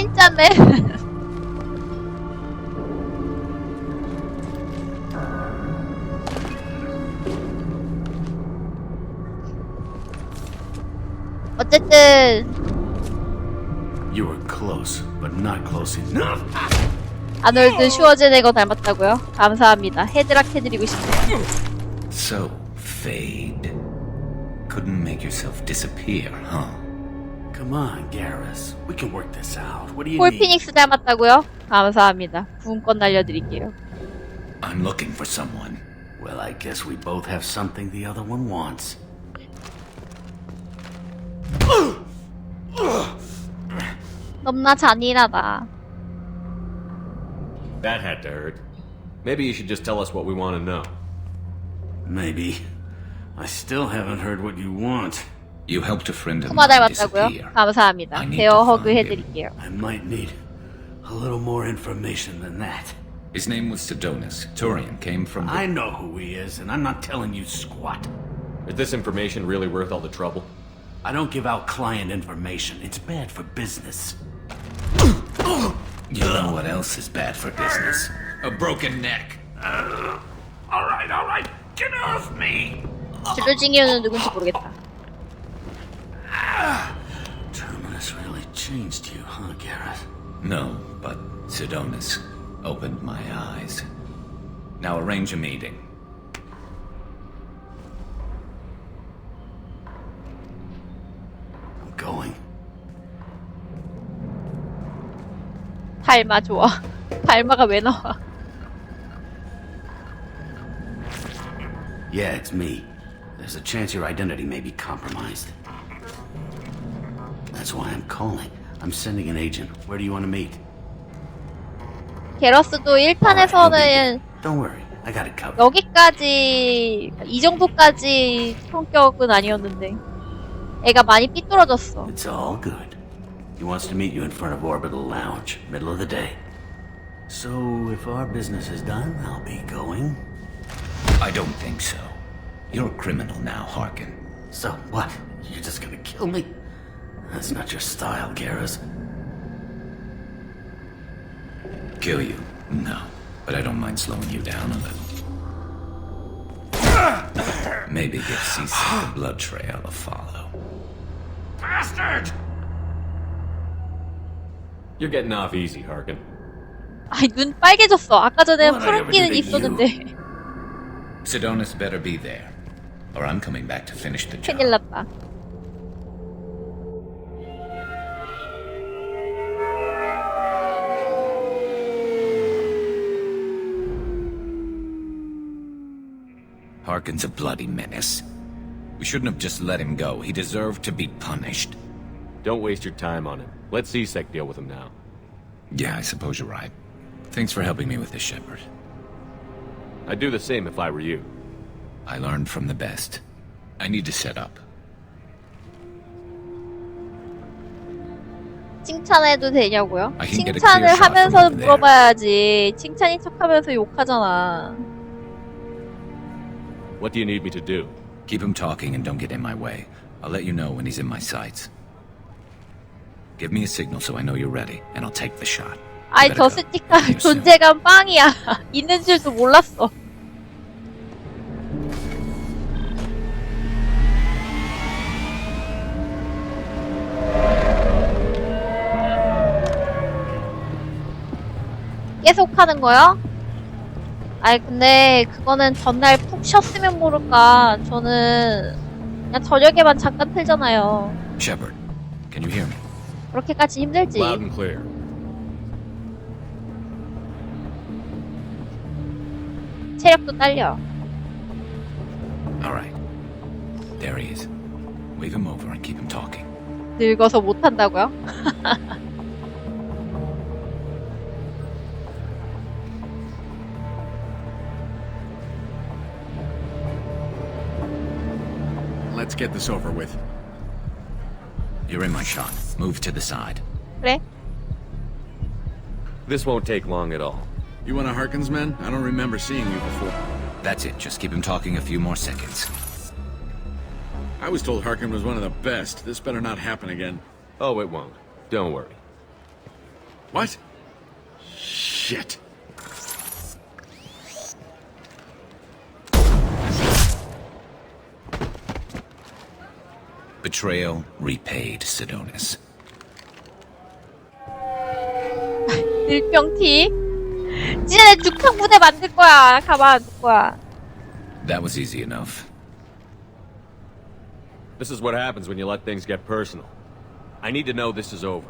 진짜네. 어쨌든 You were close, but not close enough. 아놀드 슈워제네거 닮았다고요? 감사합니다. 헤드락 해드리고 싶네요. So, Fade. Couldn't make yourself disappear, huh? Come on, Garrus. We can work this out. What do you 폴 need? 피닉스 닮았다고요? 감사합니다. 구운권 날려드릴게요. I'm looking for someone. Well, I guess we both have something the other one wants. 너무나 잔인하다. That had to hurt. Maybe you should just tell us what we want to know. Maybe. I still haven't heard what you want. You helped a friend of 토마 mine 닮았다고요? disappear. 감사합니다. I need 베어 to 허그 find him. 해드릴게요. I might need a little more information than that. His name was Sidonus. Turian came from the... I know who he is, and I'm not telling you squat. Is this information really worth all the trouble? I don't give out client information. It's bad for business. You know what else is bad for business? A broken neck. All right, all right. Get off me. 줄루징이오는 누군지 모르겠다. Terminus really changed you, huh, Garrett? No, but Sidonus opened my eyes. Now arrange a meeting. I'm going. 발마 좋아. 발마가 왜 나와? Yeah, it's me. There's a chance your identity may be compromised. That's why I'm calling. I'm sending an agent. Where do you want to meet? 게러스도 1탄에서는 Don't worry. I got it covered. 여기까지 이 정도까지 성격은 아니었는데 애가 많이 삐뚤어졌어. It's all good. He wants to meet you in front of Orbital Lounge, middle of the day. So, if our business is done, I'll be going. I don't think so. You're a criminal now, Harkin. So, what? You're just gonna kill me? That's not your style, Garrus. Kill you? No. But I don't mind slowing you down a little. Maybe get seasick the blood trail to follow. Bastard! You're getting off easy, Harkin. 아이 눈 빨개졌어. 아까 전에 What I ever 푸른기는 did to 있었는데 Sidonus better be there. Or I'm coming back to finish the job. 큰일 났다. Harkin's a bloody menace. We shouldn't have just let him go. He deserved to be punished. Don't waste your time on him. Let C-Sec deal with him now. Yeah, I suppose you're right. Thanks for helping me with this, Shepard. I'd do the same if I were you. I learned from the best. I need to set up. 칭찬해도 되냐고요? I can get a 칭찬을 clear shot 하면서 from over there. 물어봐야지. 칭찬인 척하면서 욕하잖아. What do you need me to do? Keep him talking and don't get in my way. I'll let you know when he's in my sights. Give me a signal so I know you're ready, and I'll take the shot. 아이 better 저 go. 스티커 See you soon. 존재감 빵이야. 있는 줄도 몰랐어. 계속 하는 거요? 아이 근데 그거는 전날 푹 쉬었으면 모를까. 저는 그냥 저녁에만 잠깐 틀잖아요. Shepard, can you hear me? 그렇게까지 힘들지. Loud and clear. 체력도 딸려. All right. There he is. Wave him over and keep him talking. 늙어서 못한다고요? Let's get this over with. You're in my shot. Move to the side. 그래? This won't take long at all. You want a Harkin's man? I don't remember seeing you before. That's it. Just keep him talking a few more seconds. I was told Harkin was one of the best. This better not happen again. Oh, it won't. Don't worry. What? Shit. Betrayal repaid, Sidonis. 일병티. 진짜 내 죽창 부대 만들 거야. 가만 안 둘 거야. That was easy enough. This is what happens when you let things get personal. I need to know this is over.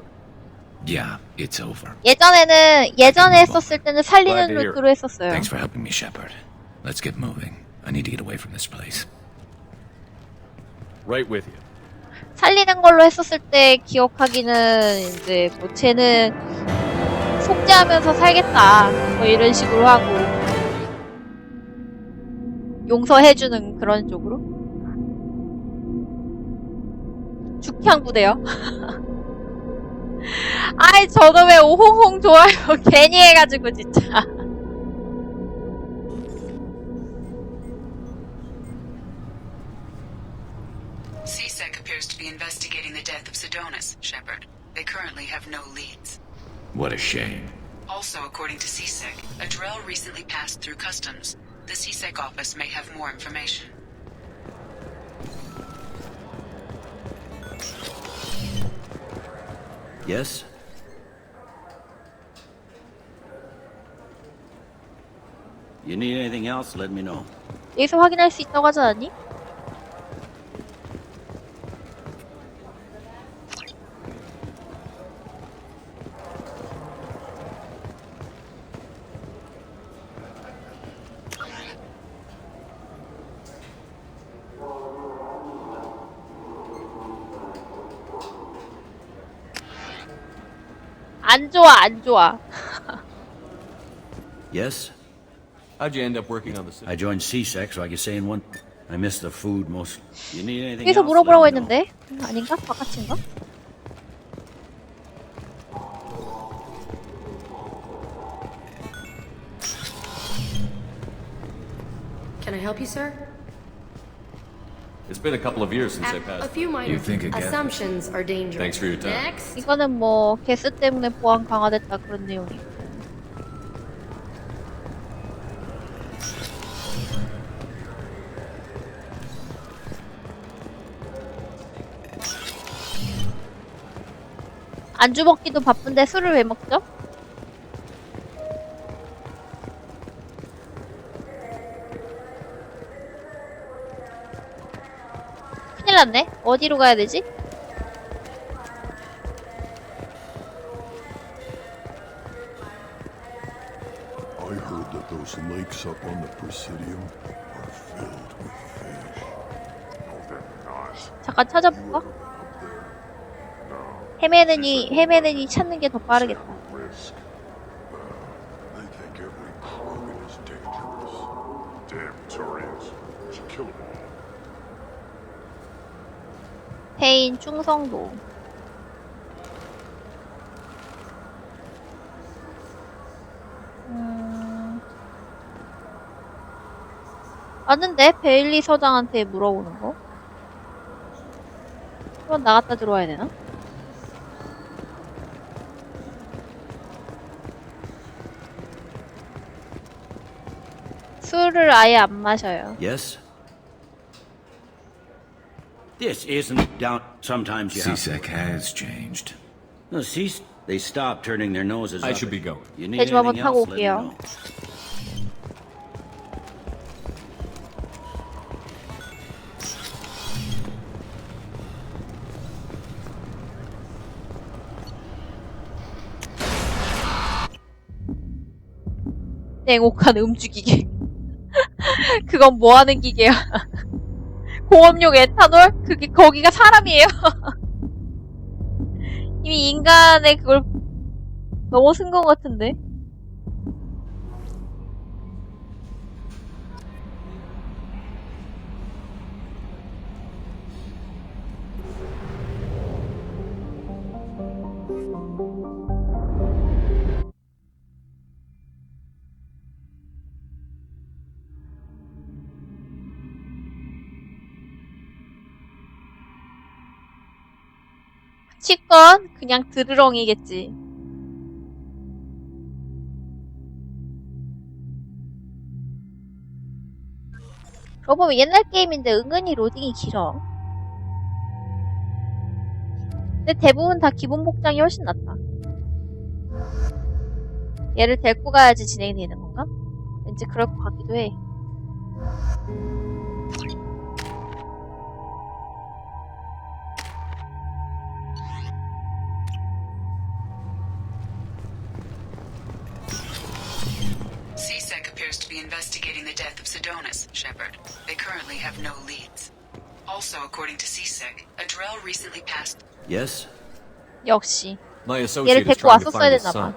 Yeah, it's over. 예전에는 예전에 했었을 때는 살리는 Glad to hear. 루트로 했었어요. Thanks for helping me, Shepard. Let's get moving. I need to get away from this place. Right with you. 살리는 걸로 했었을 때 기억하기는 이제 뭐 쟤는 속죄하면서 살겠다 뭐 이런 식으로 하고 용서해주는 그런 쪽으로 죽향 부대요. 아이 저도 왜 오홍홍 좋아요 괜히 해가지고 진짜. be investigating the death of Sidonis, Shepard. They currently have no leads. What a shame. Also, according to CSEC, a Drell recently passed through customs. The CSEC office may have more information. Yes? You need anything else, let me know. 여기서 확인할 수 있다고 하지 않았니? 좋아, 안 좋아. Yes? How'd you end up working on the city? I joined CSEC so I could say in one. I miss the food most. You need anything 여기서 else? 물어보라고 let me know. 했는데 음, 아닌가? 바깥인가? Can I help you, sir? It's been a couple of years since I A, a passed. few minor You think again. assumptions are dangerous. Thanks for your time. Next. 이거는 뭐 개스 때문에 보안 강화됐다 그런 내용이. 안주 먹기도 바쁜데 술을 왜 먹죠? 났네. 어디로 가야 되지? I heard that those lakes up on the Presidium are filled with fish. Oh, they're nice. 잠깐 찾아볼까? 헤매느니 헤매느니 찾는 게 더 빠르겠다. Risk. Uh, they think every Krogan is dangerous. Damn Turians. Should kill them all. 페인 충성도. 음... 맞는데 베일리 서장한테 물어보는 거? 그럼 나갔다 들어와야 되나? 술을 아예 안 마셔요. This isn't down. Sometimes you. CSEC has changed. No, see, they stop turning their noses I up should be going. You need 대충 한번 anything 타고 else, let me 올게요. know. 냉혹한 음주 기계. 그건 뭐 하는 기계야? 공업용 에탄올? 그게, 거기가 사람이에요? 이미 인간의 그걸 넘어선 것 같은데? 건 그냥 드르렁이겠지. 그러 보면 옛날 게임인데 은근히 로딩이 길어. 근데 대부분 다 기본 복장이 훨씬 낫다. 얘를 데리고 가야지 진행이 되는 건가? 왠지 그럴 것 같기도 해. Adonis, Shepard. They currently have no leads. Also, according to CSEC, Adrell recently passed... Yes? 역시. My associate is trying to find his son.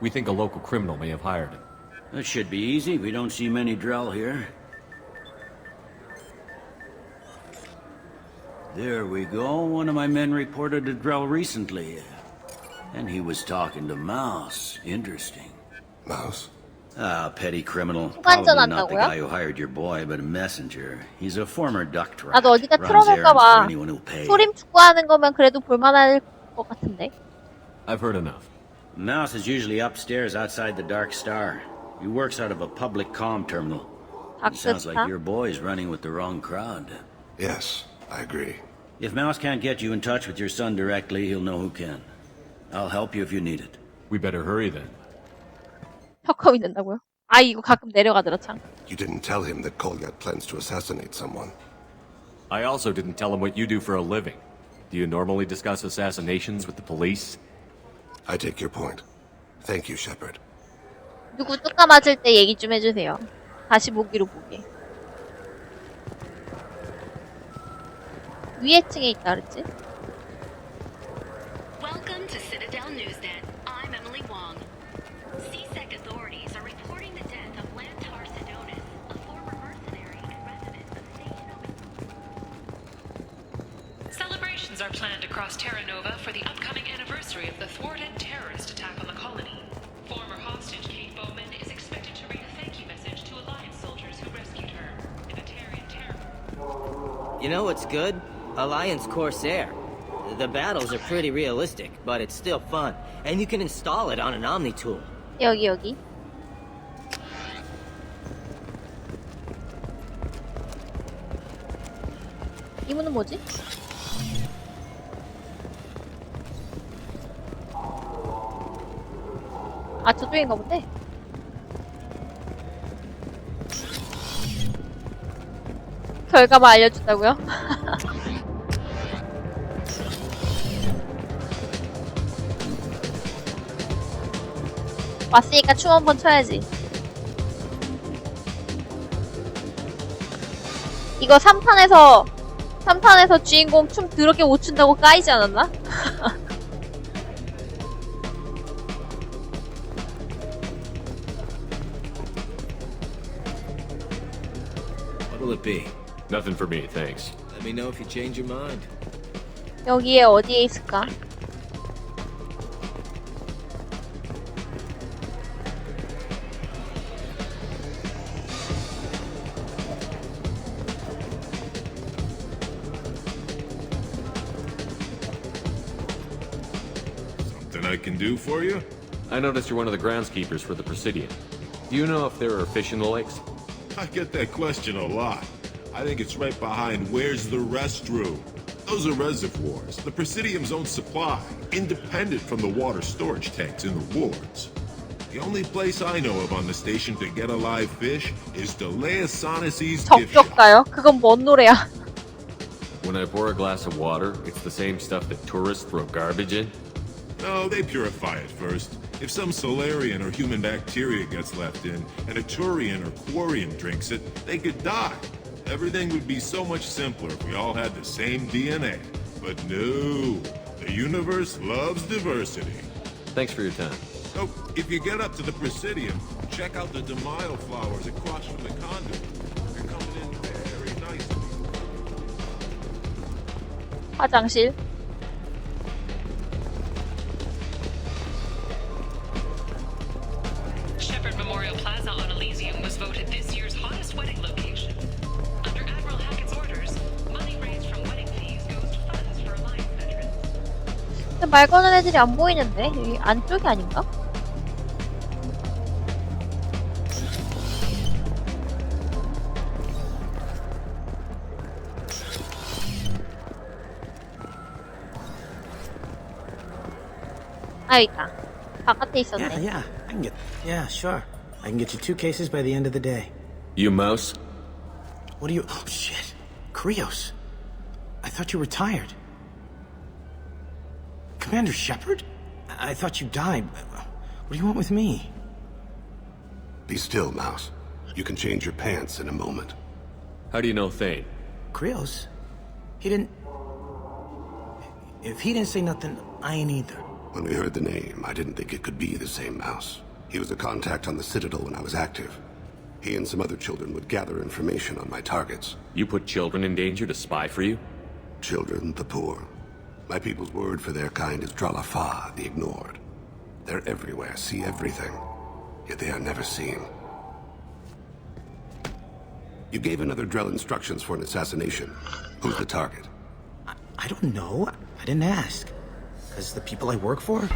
We think a local criminal may have hired him. That should be easy. We don't see many Drell here. There we go. One of my men reported a Drell recently. And he was talking to Mouse. Interesting. Mouse? Ah, petty criminal. 후반전 Probably not the 한다고요? guy who hired your boy, but a messenger. He's a former duck rat. 나도 어디다 Runs errands for 틀어놓을까봐 anyone who'll pay. 소림 축구하는 거면 그래도 볼만할 것 같은데. I've heard enough. Mouse is usually upstairs outside the Dark Star. He works out of a public comm terminal. It sounds like 다크스타? your boy's running with the wrong crowd. Yes, I agree. If Mouse can't get you in touch with your son directly, he'll know who can. I'll help you if you need it. We better hurry then. 혀컴이 된다고요? 아 이거 가끔 내려가더라 참. You didn't tell him that Kolyat plans to assassinate someone. I also didn't tell him what you do for a living. Do you normally discuss assassinations with the police? I take your point. Thank you, Shepard. 누구 뚜까 맞을 때 얘기 좀 해주세요. 다시 보기로 보게. 위에 층에 있다 그랬지? planned across Terra Nova for the upcoming anniversary of the thwarted terrorist attack on the colony. Former hostage Kate Bowman is expected to read a thank you message to Alliance soldiers who rescued her. The Batarian terror. You know what's good? Alliance Corsair. The battles are pretty realistic, but it's still fun. And you can install it on an Omni tool. 여기 여기. 이 문은 뭐지? 아 저쪽인가 본데? 결과만 알려준다고요? 왔으니까 춤 한번 춰야지. 이거 3탄에서 3탄에서 주인공 춤 더럽게 못 춘다고 까이지 않았나? be? Nothing for me, thanks. Let me know if you change your mind. 여기에 어디에 있을까? Something I can do for you? I noticed you're one of the groundskeepers for the Presidium. Do you know if there are fish in the lakes? I get that question a lot. I think it's right behind where's the restroom? Those are reservoirs, the Presidium's own supply, independent from the water storage tanks in the wards. The only place I know of on the station to get a live fish is Delea Sonasy's gift shop. 적격가요? 그건 뭔 노래야? When I pour a glass of water, it's the same stuff that tourists throw garbage in? No, they purify it first. If some Solarian or human bacteria gets left in, and a Turian or Quarian drinks it, they could die. Everything would be so much simpler if we all had the same DNA. But no, the universe loves diversity. Thanks for your time. So, if you get up to the Presidium, check out the Demaio flowers across from the conduit. They're coming in very nicely. 화장실. 근데 말 거는 애들이 안 보이는데? 여기 안쪽이 아닌가? 아, 여기 있다. 바깥에 Yeah, 있었네. yeah. I can get. Yeah, sure. I can get you two cases by the end of the day. You mouse? What do you? Oh shit, Krios. I thought you were tired. Commander Shepard? I I thought you died. What do you want with me? Be still, Mouse. You can change your pants in a moment. How do you know Thane? Krios? He didn't. If he didn't say nothing, I ain't either. When we heard the name, I didn't think it could be the same Mouse. He was a contact on the Citadel when I was active. He and some other children would gather information on my targets. You put children in danger to spy for you? Children, the poor. My people's word for their kind is Dralafa, the ignored. They're everywhere, see everything, yet they are never seen. You gave another Drell instructions for an assassination. Who's the target? I, I don't know. I didn't ask. Because the people I work for?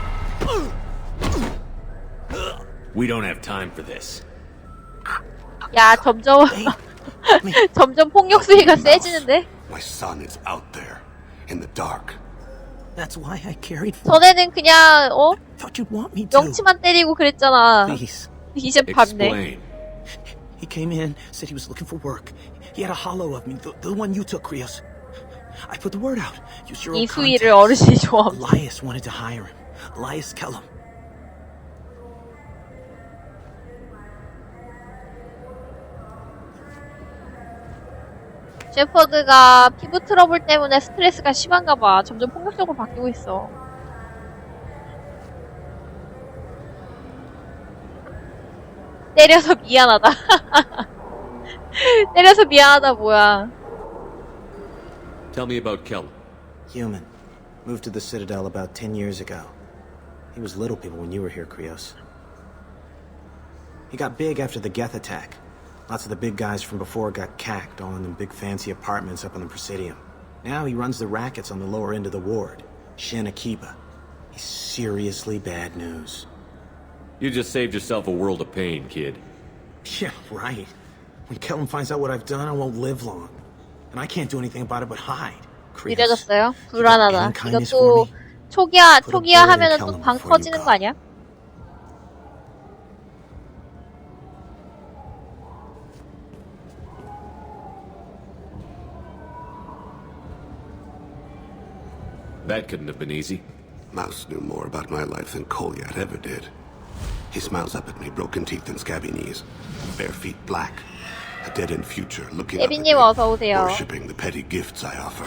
We don't have time for this. 야, 점점 점점 폭력 수위가 세지는데? My son is out there in the dark. That's why I carried for. 전에는 그냥 어 Thought you'd want me to. 명치만 때리고 그랬잖아. Please. 이제 봤네. Explain. He came in, said he was looking for work. He had a hollow of me, the, the one you took, Krios. I put the word out. Use your own 이수희를 contacts. 어르신이 좋아합니다. Elias wanted to hire him. Elias Kellum. 셰퍼드가 피부 트러블 때문에 스트레스가 심한가 봐. 점점 폭력적으로 바뀌고 있어. 때려서 미안하다. 때려서 미안하다 뭐야. Tell me about Kellum. Human. Moved to the Citadel about 10 years ago. He was little people when you were here, Krios. He got big after the Geth attack. Lots of the big guys from before got cacked all in them big fancy apartments up on the Presidium. Now he runs the rackets on the lower end of the ward. Shin Akiba. He's seriously bad news. You just saved yourself a world of pain, kid. Yeah, right. When Kellum finds out what I've done, I won't live long. And I can't do anything about it but hide. Krios. 느려졌어요. 불안하다. Any kindness 이것도 for me? 초기화 Put a 초기화 bullet in 하면은 또 Kellum 방 before you 터지는 go. 거 아니야? That couldn't have been easy. Mouse knew more about my life than Kolyat ever did. He smiles up at me, broken teeth and scabby knees. Bare feet black. A dead-end future looking up at me, worshipping the petty gifts I offer.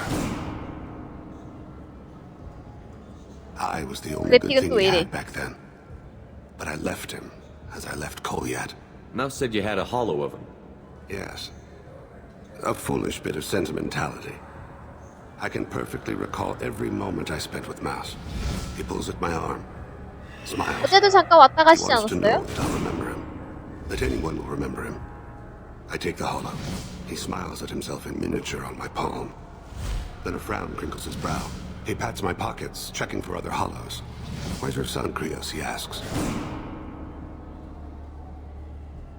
I was the only good thing he had back then. But I left him, as I left Kolyat. Mouse said you had a hollow of him. Yes. A foolish bit of sentimentality. I can perfectly recall every moment I spent with Mouse. He pulls at my arm, smiles. 어제도 잠깐 왔다 He 가시지 wants to know 않았어요? that I'll remember him. That anyone will remember him. I take the hollow. He smiles at himself in miniature on my palm. Then a frown crinkles his brow. He pats my pockets, checking for other hollows. Where's your son, Krios? He asks.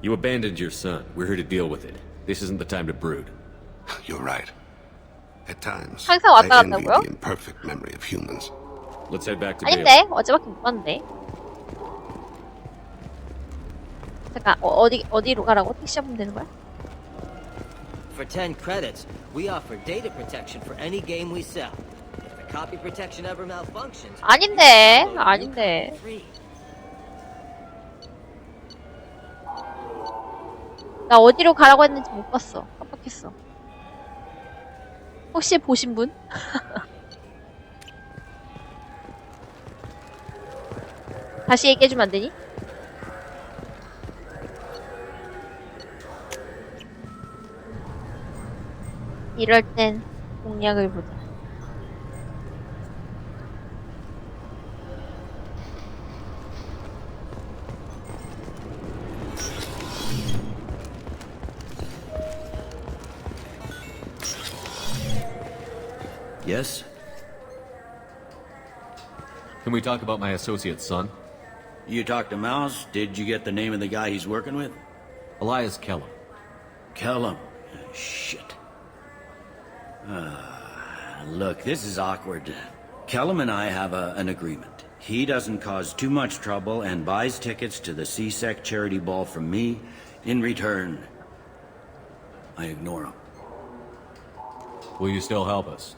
You abandoned your son. We're here to deal with it. This isn't the time to brood. You're right. At times, 항상 I 왔다 envy 갔다고요? the imperfect memory of humans. Let's head back to Bailey. 아닌데 어제밖에 못 봤는데. 잠깐 어, 어디 어디로 가라고 택시 잡으면 되는 거야? For 10 credits, we offer data protection for any game we sell. If the copy protection ever malfunctions, 아닌데 아닌데. free. 나 어디로 가라고 했는지 못 봤어. 깜빡했어. 혹시 보신 분? 다시 얘기해주면 안 되니? 이럴 땐 공략을 보자. Yes? Can we talk about my associate's son? You talked to Mouse? Did you get the name of the guy he's working with? Elias Kellum. Kellum. Shit. Uh, look, this is awkward. Kellum and I have a, an agreement. He doesn't cause too much trouble and buys tickets to the CSEC charity ball from me. In return, I ignore him. Will you still help us?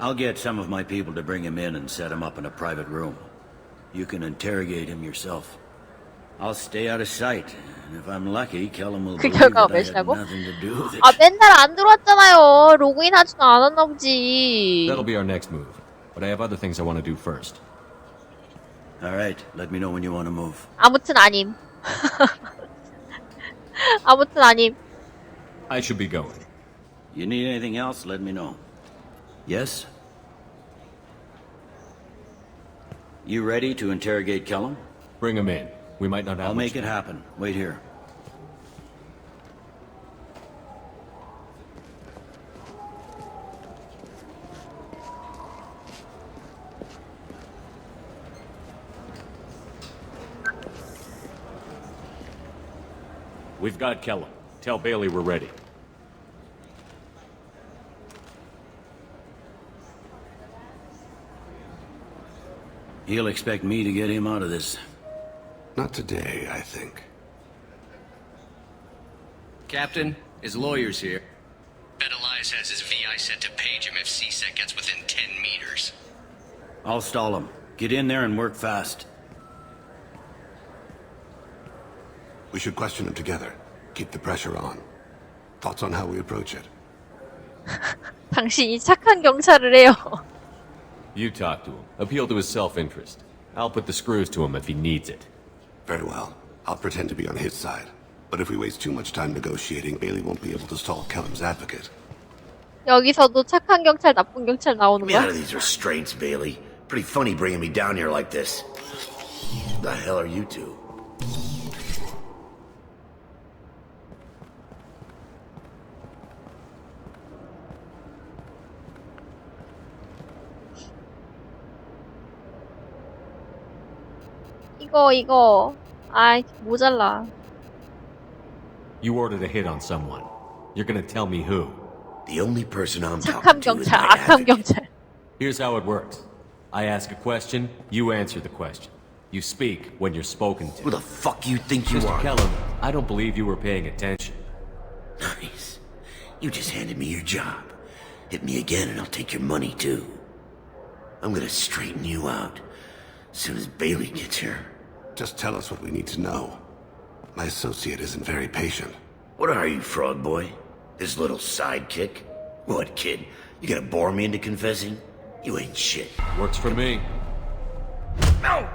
I'll get some of my people to bring him in and set him up in a private room. You can interrogate him yourself. I'll stay out of sight, and if I'm lucky, Kellum will 그 believe 결과가 that I had 몇이라고? nothing to do with it. 아 맨날 안 들어왔잖아요. 로그인 하지도 않았나 보지. That'll be our next move. But I have other things I want to do first. All right, let me know when you want to move. 아무튼 아님. 아무튼 아님. I should be going. You need anything else, let me know. Yes? You ready to interrogate Kellum? Bring him in. We might not have I'll make it happen. Wait here. We've got Kellum. Tell Bailey we're ready. He'll expect me to get him out of this. Not today, I think. Captain, his lawyer's here. Bet Elias has his VI set to page him if CSEC gets within 10 meters. I'll stall him. Get in there and work fast. We should question him together. Keep the pressure on. Thoughts on how we approach it? 당신이 착한 경찰을 해요. You talk to him. Appeal to his self-interest. I'll put the screws to him if he needs it. Very well. I'll pretend to be on his side. But if we waste too much time negotiating, Bailey won't be able to stall Kellum's advocate. 여기서도 착한 경찰, 나쁜 경찰 나오는 Get me out 거야? of these restraints, Bailey. Pretty funny bringing me down here like this. The hell are you two? 이거 이거 아이 모자라. You ordered a hit on someone. You're gonna tell me who. The only person I'm 착한 talking to is 경찰, my 악한 advocate. 경찰. Here's how it works. I ask a question, you answer the question. You speak when you're spoken to. Who the fuck you think you Mr. are? Kellum, I don't believe you were paying attention. Nice. You just handed me your job. Hit me again and I'll take your money too. I'm gonna straighten you out as soon as Bailey gets here. Just tell us what we need to know. My associate isn't very patient. What are you, frog boy? His little sidekick? What, kid? You gonna bore me into confessing? You ain't shit. Works for me. No!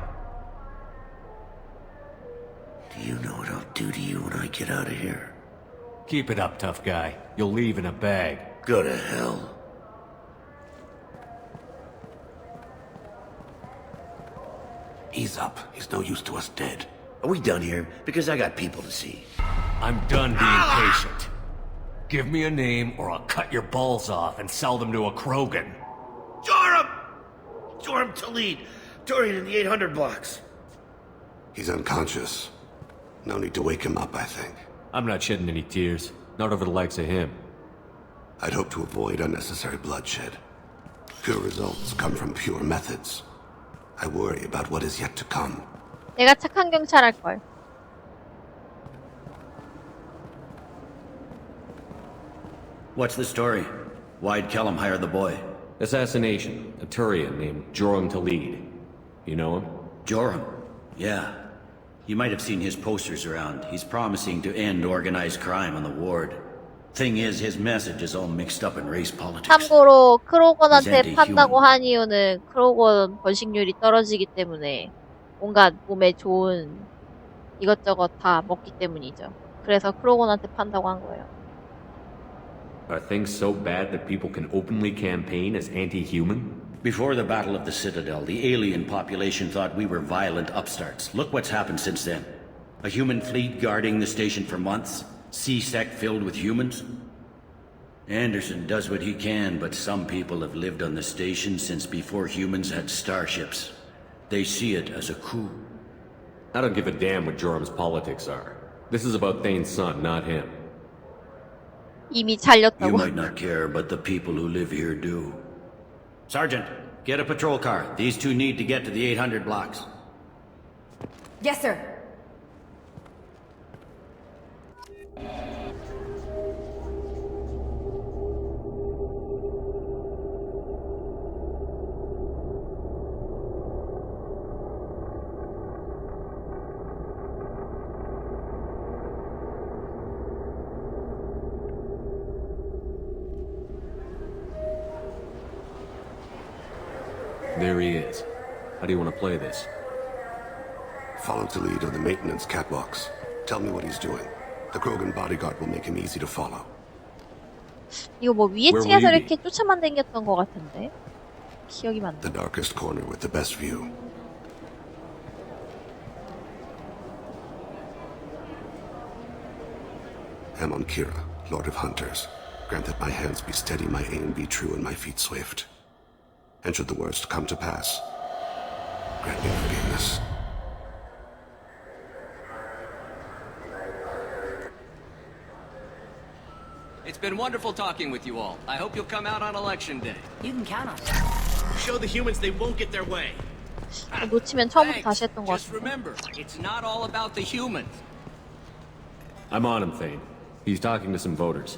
Do you know what I'll do to you when I get out of here? Keep it up, tough guy. You'll leave in a bag. Go to hell. Ease up. He's no use to us dead. Are we done here? Because I got people to see. I'm done being patient. Give me a name or I'll cut your balls off and sell them to a Krogan. Joram! Joram Talid! Dorian in the 800 blocks. He's unconscious. No need to wake him up, I think. I'm not shedding any tears. Not over the likes of him. I'd hope to avoid unnecessary bloodshed. Pure results come from pure methods. I worry about what is yet to come. 내가 착한 경찰 할 걸. What's the story? Why'd Kellum hire the boy? Assassination. A Turian named Joram Talid. You know him? Joram. Yeah. You might have seen his posters around. He's promising to end organized crime on the ward. Thing is, his message is all mixed up in race politics. 참고로 크로건한테 He's 판다고 한 이유는 크로건 번식률이 떨어지기 때문에 온갖 몸에 좋은 이것저것 다 먹기 때문이죠. 그래서 크로건한테 판다고 한 거예요. Are things so bad that people can openly campaign as anti-human? Before the Battle of the Citadel, the alien population thought we were violent upstarts. Look what's happened since then. A human fleet guarding the station for months, C-Sec filled with humans. Anderson does what he can, but some people have lived on the station since before humans had starships. They see it as a coup. I don't give a damn what Joram's politics are. This is about Thane's son, not him. 이미 You 잘렸다고. might not care, but the people who live here do. Sergeant, Get a patrol car. These two need to get to the 800 blocks. Yes, sir. maintenance catwalks. Tell me what he's doing. The Krogan bodyguard will make him easy to follow. 이거 뭐 위에 Where will 층에서 you 이렇게 쫓아만 다녔던 것 같은데 기억이 맞나? The darkest corner with the best view. Amon Kira, Lord of Hunters. Grant that my hands be steady, my aim be true, and my feet swift. And should the worst come to pass, grant me forgiveness. It's been wonderful talking with you all. I hope you'll come out on election day. You can count on it. Show the humans they won't get their way. 놓치면 처음부터 다시 했던 것 Just 같은데 remember, it's not all about the humans. I'm on him, Thane. He's talking to some voters.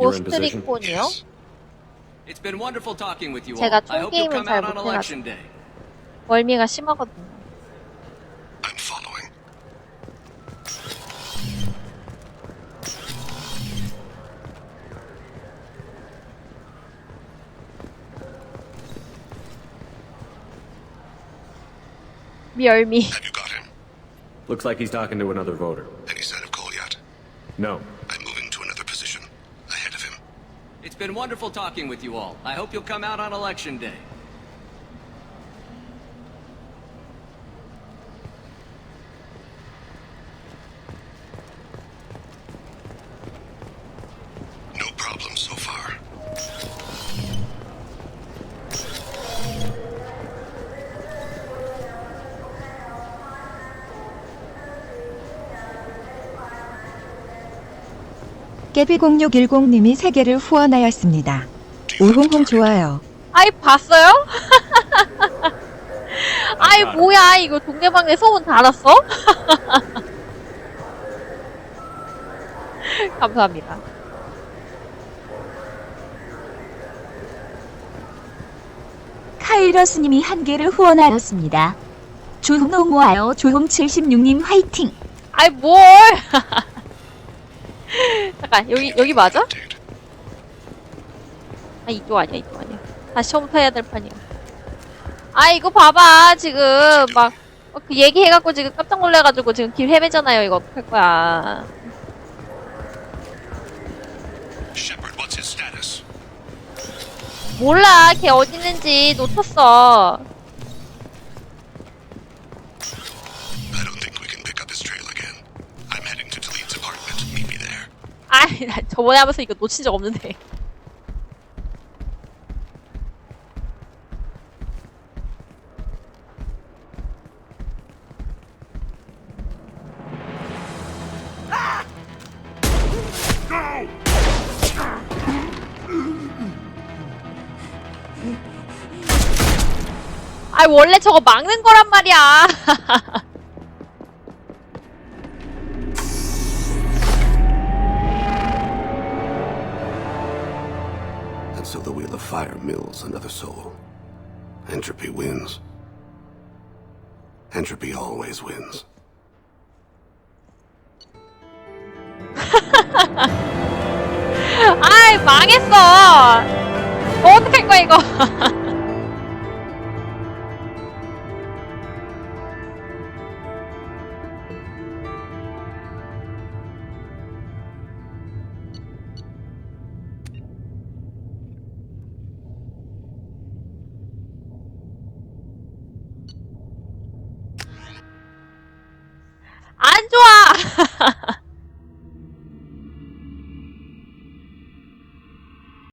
You're in position? 오스트리콘이요? It's been wonderful talking with you all. 제가 I hope you'll 총 come out 게임을 잘 on election 못해가지고 day. 멀미가 심하거든요 Bjormi. Have you got him? Looks like he's talking to another voter. Any sign of Cole yet? No. I'm moving to another position. Ahead of him. It's been wonderful talking with you all. I hope you'll come out on election day. 깨비0610님이 세계를 후원하였습니다. 오홍홍 좋아요. 아이 봤어요? 아이 뭐야 이거 동네방네 소문 달았어? 감사합니다. 카이러스님이 한 개를 후원하였습니다. 조홍홍 와요. 조홍76님 화이팅! 아이 뭘? 잠깐 여기 여기 맞아? 아 이쪽 아니야 이쪽 아니야. 다시 처음부터 해야 될 판이야. 아 이거 봐봐 지금 막그 얘기해갖고 지금 깜짝 놀래가지고 지금 길 헤매잖아요 이거 어떡할 거야. 몰라 걔 어디 있는지 놓쳤어. 나 저번에 하면서 이거 놓친 적 없는데. 아 원래 저거 막는 거란 말이야. Fire mills another soul. Entropy wins. Entropy always wins. 아이 망했어. 어떡할 거야 이거.